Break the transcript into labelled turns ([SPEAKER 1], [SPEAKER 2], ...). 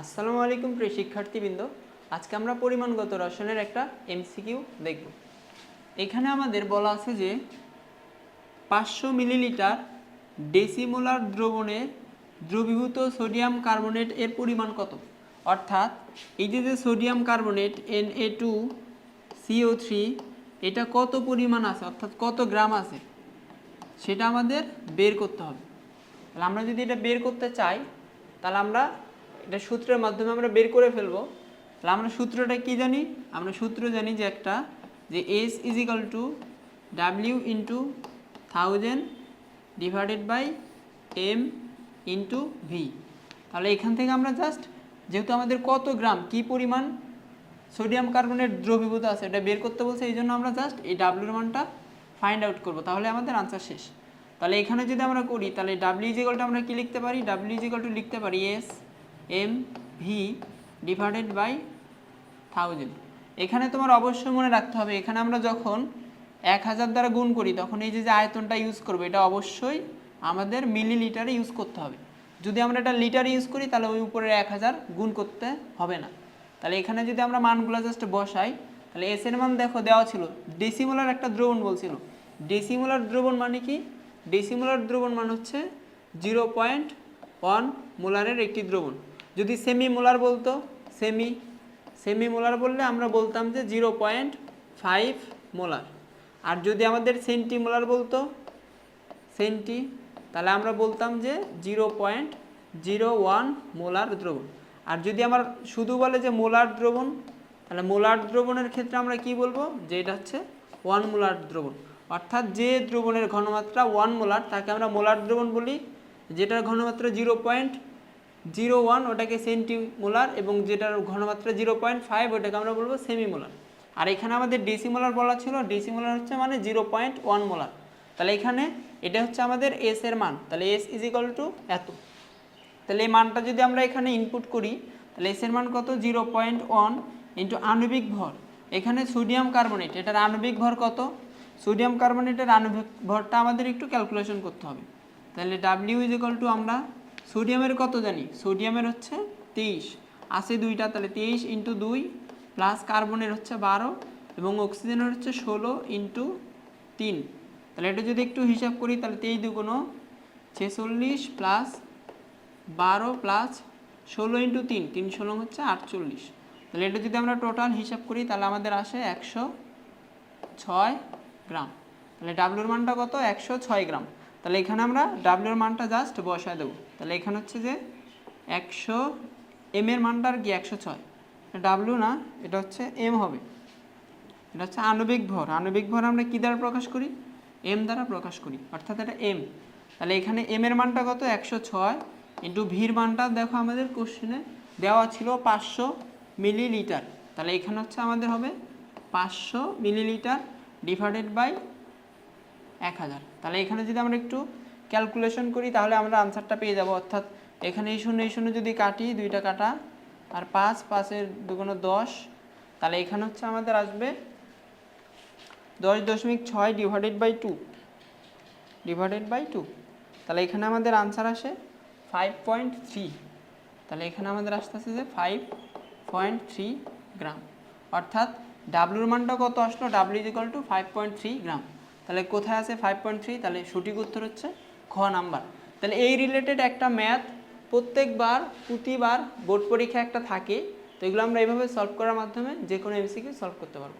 [SPEAKER 1] আসসালামু আলাইকুম প্রিয় শিক্ষার্থীবৃন্দ। আজকে আমরা পরিমাণগত রসায়নের একটা এমসিকিউ দেখব। এখানে আমাদের বলা আছে যে পাঁচশো মিলিলিটার ডেসিমোলার দ্রবণে দ্রবীভূত সোডিয়াম কার্বনেট এর পরিমাণ কত? অর্থাৎ এই যে যে sodium carbonate N A two C O three এটা কত পরিমাণ আছে? অর্থাৎ কত গ্রাম আছে? সেটা আমাদের বের করতে হবে। তাহলে আমরা যদি এটা বের করতে চাই, তাহলে আমরা এটা সূত্রের মাধ্যমে আমরা বের করে ফেলব। তাহলে আমরা সূত্রটা কি জানি? আমরা সূত্র জানি যে একটা, যে S is equal to W into thousand divided by M into V তাহলে এখান থেকে আমরা জাস্ট যেহেতু আমাদের কত গ্রাম, কি পরিমাণ? সোডিয়াম কার্বনের দ্রবীভূত আছে, এটা বের করতে বলছে, এই জন্য আমরা জাস্ট এই ডাব্লিউর মানটা ফাইন্ড আউট করব। তাহলে আমাদের আনসার শেষ। তাহলে এখানে যদি আমরা করি, তাহলে ডাব্লিউ ইজিকলটা আমরা কি লিখতে পারি? ডাব্লিউ ইজিকল টু লিখতে পারি S M V divided by thousand এখানে তোমার অবশ্যই মনে রাখতে হবে, এখানে আমরা যখন এক হাজার দ্বারা গুণ করি, তখন এই যে যে আয়তনটা ইউজ করব, এটা অবশ্যই আমাদের মিলিলিটারে ইউজ করতে হবে। যদি আমরা এটা লিটারে ইউজ করি, তাহলে ওই উপরে এক হাজার গুণ করতে হবে না। তাহলে এখানে যদি আমরা মানগুলো জাস্ট বসাই, তাহলে এস এর মান দেখো, দেওয়া ছিল। ডেসিমোলার একটা দ্রবণ বলছিল। ডেসিমোলার দ্রবণ মানে কি? ডেসিমোলার দ্রবণ মানে হচ্ছে জিরো পয়েন্ট ওয়ান মোলারের একটি দ্রবণ। যদি সেমি মোলার বলতো সেমি সেমি মোলার বললে আমরা বলতাম যে জিরো পয়েন্ট ফাইভ মোলার আর যদি আমাদের সেন্টি মোলার বলতো সেন্টি তাহলে আমরা বলতাম যে zero point zero one molar দ্রবণ। আর যদি আমার শুধু বলে যে মোলার দ্রবণ, তাহলে মোলার দ্রবণের ক্ষেত্রে আমরা কি বলব? যে এটা হচ্ছে ওয়ান মোলার দ্রবণ। অর্থাৎ যে দ্রবণের ঘনমাত্রা ওয়ান মোলার তাকে আমরা মোলার দ্রবণ বলি, যেটার ঘনমাত্রা জিরো পয়েন্ট জিরো ওয়ান ওটাকে সেন্টিমোলার এবং যেটার ঘনমাত্রা জিরো পয়েন্ট ফাইভ ওটাকে আমরা বলব সেমিমোলার। আর এখানে আমাদের ডেসিমোলার বলা ছিল, ডেসিমোলার হচ্ছে মানে জিরো পয়েন্ট ওয়ান মোলার। তাহলে এখানে এটা হচ্ছে আমাদের এস এর মান, তাহলে এস ইজ ইকাল টু এত। তাহলে এই মানটা যদি আমরা এখানে ইনপুট করি, তাহলে এস এর মান কত? জিরো পয়েন্ট ওয়ান ইন্টু আণবিক ভর। এখানে সোডিয়াম কার্বনেট এটার আণবিক ভর কত? সোডিয়াম কার্বনেটের আণবিক ভরটা আমাদের একটু ক্যালকুলেশন করতে হবে। তাহলে ডাব্লিউ ইজ ইকাল টু আমরা সোডিয়ামের কত জানি? সোডিয়ামের হচ্ছে তেইশ। আছে দুইটা, তাহলে তেইশ ইন্টু দুই প্লাস কার্বনের হচ্ছে বারো এবং অক্সিজেনের হচ্ছে ষোলো ইন্টু তিন। তাহলে এটা যদি একটু হিসাব করি, তাহলে তেইশ দুগুণো ছেচল্লিশ প্লাস বারো প্লাস ষোলো ইন্টু তিন তিন ষোলো হচ্ছে আটচল্লিশ। তাহলে এটা যদি আমরা টোটাল হিসাব করি, তাহলে আমাদের আসে একশো ছয় গ্রাম। তাহলে ডাব্লুর মানটা কত? একশো ছয় গ্রাম। তাহলে এখানে আমরা ডাব্লুর মানটা জাস্ট বসায় দেবো। তাহলে এখানে হচ্ছে যে একশো এম এর মানটা আর কি একশো ছয়। ডাব্লিউ না, এটা হচ্ছে এম হবে। এটা হচ্ছে আণবিক ভর। আণবিক ভর আমরা কী দ্বারা প্রকাশ করি? এম দ্বারা প্রকাশ করি। অর্থাৎ এটা এম তাহলে এখানে এম এর মানটা কত? একশো ছয় ইন্টু ভির মানটা দেখো আমাদের কোশ্চেনে দেওয়া ছিল পাঁচশো মিলিলিটার। তাহলে এখানে হচ্ছে আমাদের হবে পাঁচশো মিলিলিটার ডিভাইডেড বাই এক হাজার। তাহলে এখানে যদি আমরা একটু ক্যালকুলেশন করি, তাহলে আমরা আনসারটা পেয়ে যাব। অর্থাৎ এখানে এই শূন্য এই শূন্য যদি কাটি, দুইটা কাটা, আর পাঁচ, পাঁচের দুগুণ দশ, তাহলে এখানে হচ্ছে আমাদের আসবে দশ দশমিক ছয় divided by two divided by two তাহলে এখানে আমাদের আনসার আসে ফাইভ পয়েন্ট থ্রি তাহলে এখানে আমাদের আসতেছে যে ফাইভ পয়েন্ট থ্রি গ্রাম অর্থাৎ ডাব্লুর মানটা কত আসলো? W equal to five point three gram তাহলে কোথায় আছে ফাইভ পয়েন্ট থ্রি তাহলে সঠিক উত্তর হচ্ছে খ নাম্বার। তাহলে এই রিলেটেড একটা ম্যাথ প্রত্যেকবার, প্রতিবার বোর্ড পরীক্ষা একটা থাকে। তো এগুলো আমরা এইভাবে সলভ করার মাধ্যমে যে কোনো এমসিকিউ সলভ করতে পারব।